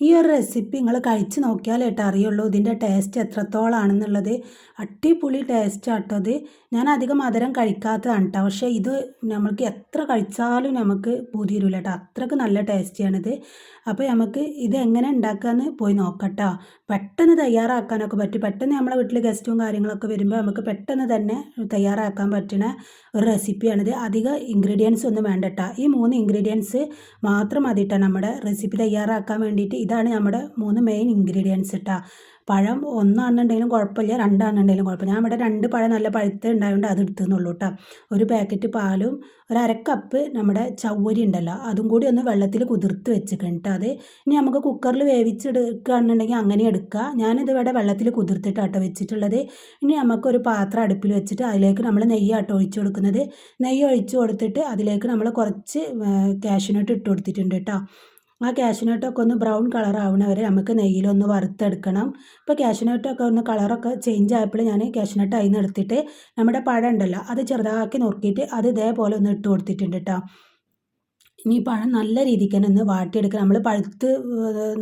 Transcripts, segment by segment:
ഈ ഒരു റെസിപ്പി നിങ്ങൾ കഴിച്ച് നോക്കിയാലേട്ടോ അറിയുള്ളൂ. ഇതിന്റെ ടേസ്റ്റ് എത്രത്തോളാണെന്നുള്ളത്. അടിപൊളി ടേസ്റ്റ് ആട്ടത് ഞാൻ അധികം മധുരം കഴിക്കാത്തതാണ് കേട്ടോ. പക്ഷേ ഇത് നമുക്ക് എത്ര കഴിച്ചാലും നമുക്ക് പൂതിയിരില്ല കേട്ടോ. അത്രയ്ക്ക് നല്ല ടേസ്റ്റിയാണിത് അപ്പോൾ നമുക്ക് ഇത് എങ്ങനെ ഉണ്ടാക്കാമെന്ന് പോയി നോക്കട്ടോ. പെട്ടെന്ന് തയ്യാറാക്കാനൊക്കെ പറ്റും. പെട്ടെന്ന് നമ്മളെ വീട്ടിൽ ഗസ്റ്റും കാര്യങ്ങളൊക്കെ വരുമ്പോൾ നമുക്ക് പെട്ടെന്ന് തന്നെ തയ്യാറാക്കാൻ പറ്റുന്ന ഒരു റെസിപ്പിയാണിത് അധികം ഇൻഗ്രീഡിയൻസ് ഒന്നും വേണ്ട കേട്ടോ. ഈ മൂന്ന് ഇൻഗ്രീഡിയൻസ് മാത്രം മതി കേട്ടോ നമ്മുടെ റെസിപ്പി തയ്യാറാക്കാൻ വേണ്ടിയിട്ട്. ഇതാണ് നമ്മുടെ മൂന്ന് മെയിൻ ഇൻഗ്രീഡിയൻസ് കേട്ടോ പഴം ഒന്നാണെന്നുണ്ടെങ്കിലും കുഴപ്പമില്ല രണ്ടാണെന്നുണ്ടെങ്കിലും കുഴപ്പമില്ല. ഞാൻ ഇവിടെ രണ്ട് പഴം നല്ല പഴുത്ത് ഉണ്ടായതുകൊണ്ട് അത് എടുത്തുന്നുള്ളൂ കേട്ടോ ഒരു പാക്കറ്റ് പാലും ഒരു അരക്കപ്പ് നമ്മുടെ ചവ്വരി ഉണ്ടല്ലോ അതും കൂടി ഒന്ന് വെള്ളത്തിൽ കുതിർത്ത് വെച്ചിട്ടുണ്ട് അത്. ഇനി നമുക്ക് കുക്കറിൽ വേവിച്ചെടുക്കുകയാണെന്നുണ്ടെങ്കിൽ അങ്ങനെ എടുക്കുക ഞാനിത് ഇവിടെ വെള്ളത്തിൽ കുതിർത്തിട്ടാട്ടോ വെച്ചിട്ടുള്ളത്. ഇനി നമുക്കൊരു പാത്രം അടുപ്പിൽ വെച്ചിട്ട് അതിലേക്ക് നമ്മൾ നെയ്യ് ആട്ടോ ഒഴിച്ചു കൊടുക്കുന്നത്. നെയ്യ് ഒഴിച്ചു കൊടുത്തിട്ട് അതിലേക്ക് നമ്മൾ കുറച്ച് കാഷ്യൂനട്ട് ഇട്ട് കൊടുത്തിട്ടുണ്ട് കേട്ടോ ആ കാഷ്യൂനട്ടൊക്കെ ഒന്ന് ബ്രൗൺ കളർ ആവണവരെ നമുക്ക് നെയ്യിലൊന്ന് വറുത്തെടുക്കണം. ഇപ്പോൾ കാഷ്യൂനട്ടൊക്കെ ഒന്ന് കളറൊക്കെ ചേഞ്ച് ആയപ്പോൾ ഞാൻ കാഷ്യൂനട്ട് അതിൽ നിന്ന് എടുത്തിട്ട് നമ്മുടെ പഴം ഉണ്ടല്ലോ അത് ചെറുതാക്കി നുറുക്കിയിട്ട് അത് ഇതേപോലെ ഒന്ന് ഇട്ട് കൊടുത്തിട്ടുണ്ട് കേട്ടോ ഇനി പഴം നല്ല രീതിക്ക് തന്നെ ഒന്ന് വാട്ടിയെടുക്കുക നമ്മൾ പഴുത്ത്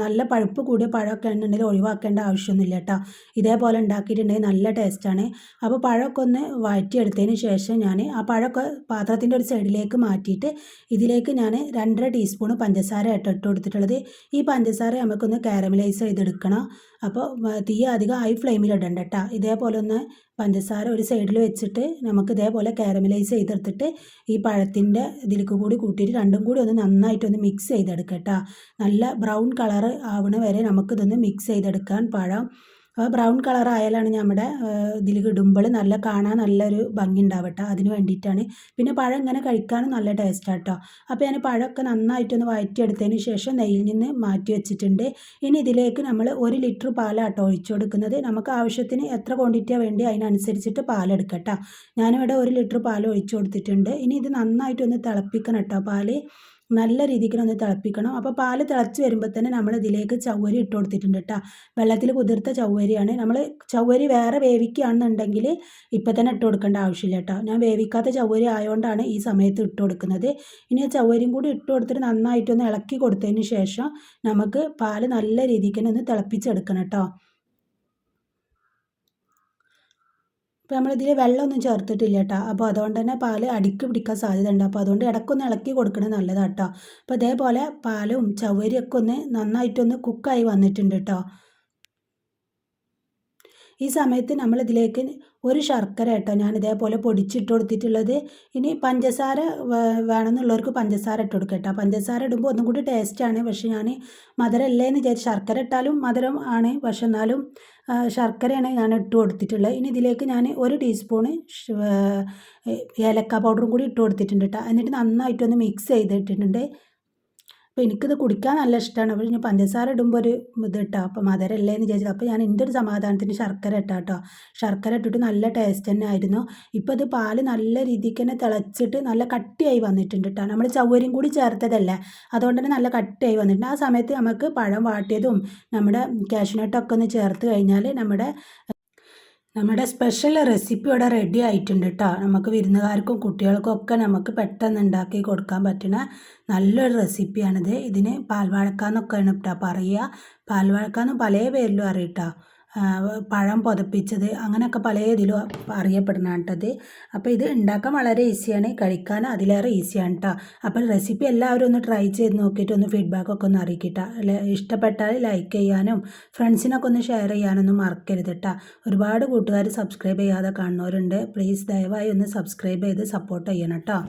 നല്ല പഴുപ്പ് കൂടിയ പഴമൊക്കെ ഉണ്ടെങ്കിൽ ഒഴിവാക്കേണ്ട ആവശ്യമൊന്നുമില്ല കേട്ടോ. ഇതേപോലെ ഉണ്ടാക്കിയിട്ടുണ്ടെങ്കിൽ നല്ല ടേസ്റ്റാണ് അപ്പോൾ പഴമൊക്കെ ഒന്ന് വാറ്റിയെടുത്തതിന് ശേഷം ഞാൻ ആ പഴമൊക്കെ പാത്രത്തിന്റെ ഒരു സൈഡിലേക്ക് മാറ്റിയിട്ട് ഇതിലേക്ക് ഞാൻ രണ്ടര ടീസ്പൂൺ പഞ്ചസാര ഇട്ട് ഇട്ട് കൊടുത്തിട്ടുള്ളത്. ഈ പഞ്ചസാര നമുക്കൊന്ന് കാരമലൈസ് ചെയ്തെടുക്കണം. അപ്പോൾ തീ അധികം ഹൈ ഫ്ലെയിമിൽ ഇടണ്ട കേട്ടോ. ഇതേപോലെ ഒന്ന് പഞ്ചസാര ഒരു സൈഡിൽ വെച്ചിട്ട് നമുക്ക് ഇതേപോലെ കാരമലൈസ് ചെയ്തെടുത്തിട്ട് ഈ പഴത്തിന്റെ ഇതിലേക്ക് കൂടി കൂട്ടിയിട്ട് രണ്ടും കൂടി ഒന്ന് നന്നായിട്ടൊന്ന് മിക്സ് ചെയ്തെടുക്കുക കേട്ടോ. നല്ല ബ്രൗൺ കളർ ആവണ വരെ നമുക്കിതൊന്ന് മിക്സ് ചെയ്തെടുക്കാൻ പഴം അപ്പോൾ ബ്രൗൺ കളർ ആയാലാണ് നമ്മുടെ ഇതിൽ ഇടുമ്പോൾ നല്ല കാണാൻ നല്ലൊരു ഭംഗി ഉണ്ടാവട്ടെ അതിന് വേണ്ടിയിട്ടാണ് പിന്നെ പഴം ഇങ്ങനെ കഴിക്കാനും നല്ല ടേസ്റ്റ് കേട്ടോ അപ്പോൾ ഞാൻ പഴമൊക്കെ നന്നായിട്ടൊന്ന് വഴറ്റിയെടുത്തതിന് ശേഷം നെയ്യിൽ നിന്ന് മാറ്റി വെച്ചിട്ടുണ്ട്. ഇനി ഇതിലേക്ക് നമ്മൾ ഒരു ലിറ്റർ പാലാട്ടോ ഒഴിച്ചു കൊടുക്കുന്നത്. നമുക്ക് ആവശ്യത്തിന് എത്ര ക്വാണ്ടിറ്റിയാണ് വേണ്ടി അതിനനുസരിച്ചിട്ട് പാലെടുക്കട്ടോ. ഞാനിവിടെ ഒരു ലിറ്റർ പാൽ ഒഴിച്ചു കൊടുത്തിട്ടുണ്ട്. ഇനി ഇത് നന്നായിട്ടൊന്ന് തിളപ്പിക്കണം കേട്ടോ പാൽ നല്ല രീതിക്ക് ഒന്ന് തിളപ്പിക്കണം. അപ്പോൾ പാൽ തിളച്ച് വരുമ്പോൾ തന്നെ നമ്മൾ ഇതിലേക്ക് ചവ്വരി ഇട്ട് കൊടുത്തിട്ടുണ്ട് കേട്ടോ വെള്ളത്തിൽ കുതിർത്ത ചവ്വരിയാണ്. നമ്മൾ ചവ്വരി വേറെ വേവിക്കുകയാണെന്നുണ്ടെങ്കിൽ ഇപ്പം തന്നെ ഇട്ട് കൊടുക്കേണ്ട ആവശ്യമില്ല കേട്ടോ ഞാൻ വേവിക്കാത്ത ചവ്വരി ആയതുകൊണ്ടാണ് ഈ സമയത്ത് ഇട്ട് കൊടുക്കുന്നത്. ഇനി ആ ചവ്വരിയും കൂടി ഇട്ട് കൊടുത്തിട്ട് നന്നായിട്ടൊന്ന് ഇളക്കി കൊടുത്തതിന് ശേഷം നമുക്ക് പാൽ നല്ല രീതിക്ക് തന്നെ ഒന്ന് തിളപ്പിച്ചെടുക്കണം കേട്ടോ ഇപ്പോൾ നമ്മളിതിൽ വെള്ളമൊന്നും ചേർത്തിട്ടില്ല കേട്ടോ അപ്പോൾ അതുകൊണ്ട് തന്നെ പാൽ അടിക്ക് പിടിക്കാൻ സാധ്യത ഉണ്ട് അപ്പോൾ അതുകൊണ്ട് ഇടയ്ക്കൊന്ന് ഇളക്കി കൊടുക്കണത് നല്ലതാണ് കേട്ടോ അപ്പോൾ ഇതേപോലെ പാലും ചവരിയൊക്കെ ഒന്ന് നന്നായിട്ടൊന്ന് കുക്കായി വന്നിട്ടുണ്ട് കേട്ടോ ഈ സമയത്ത് നമ്മൾ ഇതിലേക്ക് ഒരു ശർക്കര കേട്ടോ ഞാൻ ഇതേപോലെ പൊടിച്ചിട്ട് കൊടുത്തിട്ടുള്ളത് ഇനി പഞ്ചസാര വേണമെന്നുള്ളവർക്ക് പഞ്ചസാര ഇട്ട് കൊടുക്കുക കേട്ടോ. പഞ്ചസാര ഇടുമ്പോൾ ഒന്നും കൂടി ടേസ്റ്റാണ്. പക്ഷേ ഞാൻ മധുരം അല്ലേന്ന് വിചാരിച്ച് ശർക്കര ഇട്ടാലും മധുരം ആണ്. പക്ഷെ എന്നാലും ശർക്കരയാണ് ഞാൻ ഇട്ട് കൊടുത്തിട്ടുള്ളത്. ഇനി ഇതിലേക്ക് ഞാൻ ഒരു ടീസ്പൂണ് ഏലക്ക പൗഡറും കൂടി ഇട്ട് കൊടുത്തിട്ടുണ്ട് കേട്ടോ. എന്നിട്ട് നന്നായിട്ടൊന്ന് മിക്സ് ചെയ്തിട്ടുണ്ട് അപ്പോൾ എനിക്കിത് കുടിക്കാൻ നല്ല ഇഷ്ടമാണ് അപ്പോൾ ഞാൻ പഞ്ചസാര ഇടുമ്പോൾ ഒരു ഇത് ഇട്ടാ അപ്പോൾ മധുരമല്ലേ എന്ന് വിചാരിച്ചത്. അപ്പോൾ ഞാൻ എന്റെ ഒരു സമാധാനത്തിന് ശർക്കര ഇട്ടാ കേട്ടോ ശർക്കര ഇട്ടിട്ട് നല്ല ടേസ്റ്റ് തന്നെ ആയിരുന്നു. ഇപ്പോൾ ഇത് പാൽ നല്ല രീതിക്ക് തന്നെ തിളച്ചിട്ട് നല്ല കട്ടിയായി വന്നിട്ടുണ്ട് കേട്ടോ നമ്മൾ ചവ്വരിയും കൂടി ചേർത്തതല്ലേ? അതുകൊണ്ട് തന്നെ നല്ല കട്ടിയായി വന്നിട്ടുണ്ട്. ആ സമയത്ത് നമുക്ക് പഴം വാട്ടിയതും നമ്മുടെ കാഷ്നട്ടൊക്കെ ഒന്ന് ചേർത്ത് കഴിഞ്ഞാൽ നമ്മുടെ നമ്മുടെ സ്പെഷ്യൽ റെസിപ്പി ഇവിടെ റെഡി ആയിട്ടുണ്ട് കേട്ടോ നമുക്ക് വിരുന്നുകാർക്കും കുട്ടികൾക്കും ഒക്കെ നമുക്ക് പെട്ടെന്ന് ഉണ്ടാക്കി കൊടുക്കാൻ പറ്റുന്ന നല്ലൊരു റെസിപ്പിയാണിത് ഇതിന് പാൽവാഴക്കാന്നൊക്കെയാണ് കേട്ടോ പറയുക. പാൽവാഴക്കാന്ന് പല പേരിലും അറിയട്ടോ. പഴം പുതപ്പിച്ചത് അങ്ങനെയൊക്കെ പല ഇതിലും അറിയപ്പെടുന്ന കേട്ടത് അപ്പോൾ ഇത് ഉണ്ടാക്കാൻ വളരെ ഈസിയാണ്. കഴിക്കാൻ അതിലേറെ ഈസിയാണ് കേട്ടോ അപ്പോൾ റെസിപ്പി എല്ലാവരും ഒന്ന് ട്രൈ ചെയ്ത് നോക്കിയിട്ട് ഒന്ന് ഫീഡ്ബാക്കൊക്കെ ഒന്ന് അറിയിക്കട്ടോ. ഇഷ്ടപ്പെട്ടാൽ ലൈക്ക് ചെയ്യാനും ഫ്രണ്ട്സിനൊക്കെ ഒന്ന് ഷെയർ ചെയ്യാനൊന്നും മറക്കരുത് കേട്ടോ ഒരുപാട് കൂട്ടുകാർ സബ്സ്ക്രൈബ് ചെയ്യാതെ കാണുന്നവരുണ്ട്. പ്ലീസ് ദയവായി ഒന്ന് സബ്സ്ക്രൈബ് ചെയ്ത് സപ്പോർട്ട് ചെയ്യണം കേട്ടോ